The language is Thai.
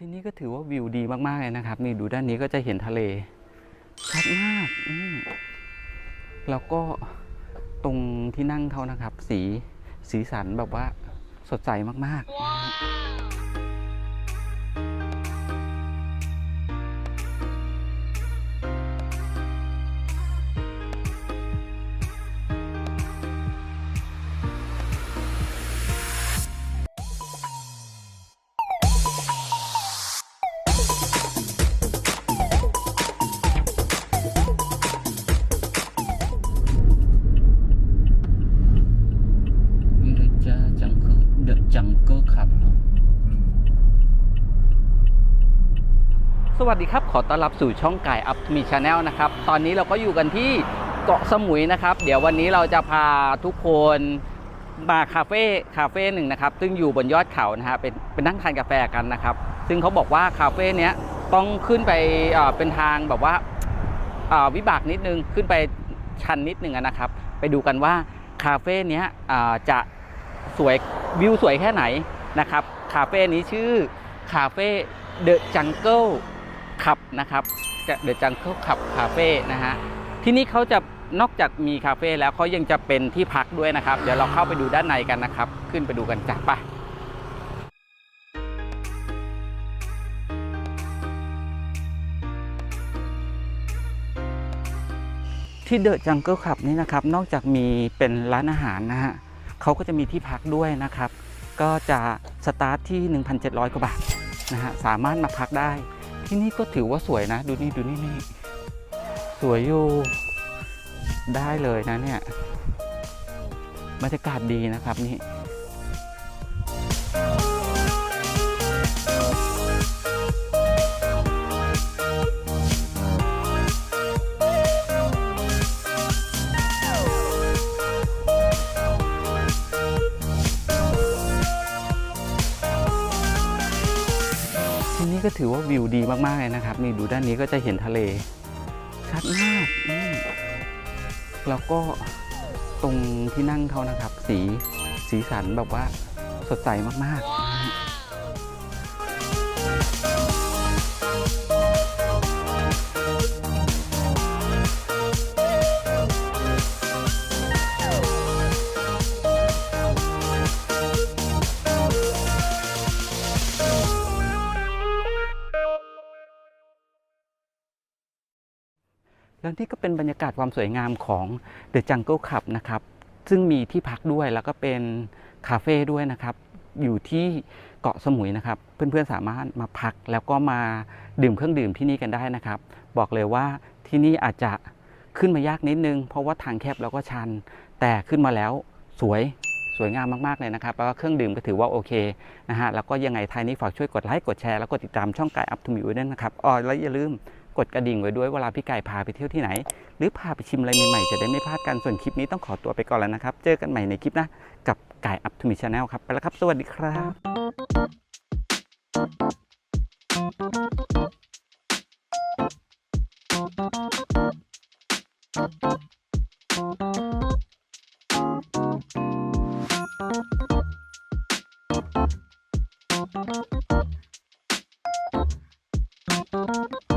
ที่นี่ก็ถือว่าวิวดีมากๆเลยนะครับ นี่ดูด้านนี้ก็จะเห็นทะเลชัดมากมแล้วก็ตรงที่นั่งเขานะครับ สีสีสันแบบว่าสดใสมากๆ สวัสดีครับ ขอต้อนรับสู่ช่องไก่อัพมีชาแนลนะครับ ตอนนี้เราก็อยู่กันที่เกาะสมุยนะครับ เดี๋ยววันนี้เราจะพาทุกคนมาคาเฟ่คาเฟ่หนึ่งนะครับ ซึ่งอยู่บนยอดเขานะฮะเป็นเป็นนั่งทานกาแฟกันนะครับ ซึ่งเขาบอกว่าคาเฟ่เนี้ยต้องขึ้นไปเป็นทางแบบว่าวิบากนิดนึงขึ้นไปชันนิดนึงนะครับ ไปดูกันว่าคาเฟ่เนี้ยจะสวยวิวสวยแค่ไหนนะครับคาเฟ่นี้ชื่อคาเฟ่เดอะจังเกิล ขับนะครับเดอะจังเกิลขับคาเฟ่นะฮะที่นี่เขาจะนอกจากมีคาเฟ่แล้วเขายังจะเป็นที่พักด้วยนะครับ เดี๋ยวเราเข้าไปดูด้านในกันนะครับ ขึ้นไปดูกันจ้ะไปที่เดอะจังเกิลขับนี่นะครับ นอกจากมีเป็นร้านอาหารนะฮะเขาก็จะมีที่พักด้วยนะครับ ก็จะสตาร์ทที่ 1,700 กว่าบาทนะฮะสามารถมาพักได้ ที่นี่ก็ถือว่าสวยนะ ดูนี่ดูนี่นี่สวยอยู่ได้เลยนะเนี่ยบรรยากาศดีนะครับนี่ ก็ถือว่าวิวดีมากๆเลยนะครับนี่ดูด้านนี้ก็จะเห็นทะเล ชัดมากมแล้วก็ตรงที่นั่งเขานะครับ สีสีสันแบบว่าสดใสมากๆ แล้วนี่ก็เป็นบรรยากาศความสวยงามของ The Jungle Club นะครับ ซึ่งมีที่พักด้วยแล้วก็เป็นคาเฟ่ด้วยนะครับ อยู่ที่เกาะสมุยนะครับ เพื่อนๆสามารถมาพักแล้วก็มาดื่มเครื่องดื่มที่นี่กันได้นะครับ บอกเลยว่าที่นี่อาจจะขึ้นมายากนิดนึง เพราะว่าทางแคบแล้วก็ชัน แต่ขึ้นมาแล้วสวยสวยงามมากๆเลยนะครับ แล้วก็เครื่องดื่มก็ถือว่าโอเคนะฮะ แล้วก็ยังไงท้ายนี้ฝากช่วยกดไลค์ กดแชร์ แล้วก็ติดตามช่องไก่อัพทูมิวด้วยนะครับ อ๋อ แล้วอย่าลืม กดกระดิ่งไว้ด้วยเวลาพี่ไก่พาไปเที่ยวที่ไหน หรือพาไปชิมอะไรใหม่ๆจะได้ไม่พลาดกันส่วนคลิปนี้ต้องขอตัวไปก่อนแล้วนะครับ เจอกันใหม่ในคลิปนะกับไก่อัพทูมิชแนลครับไปแล้วครับ สวัสดีครับ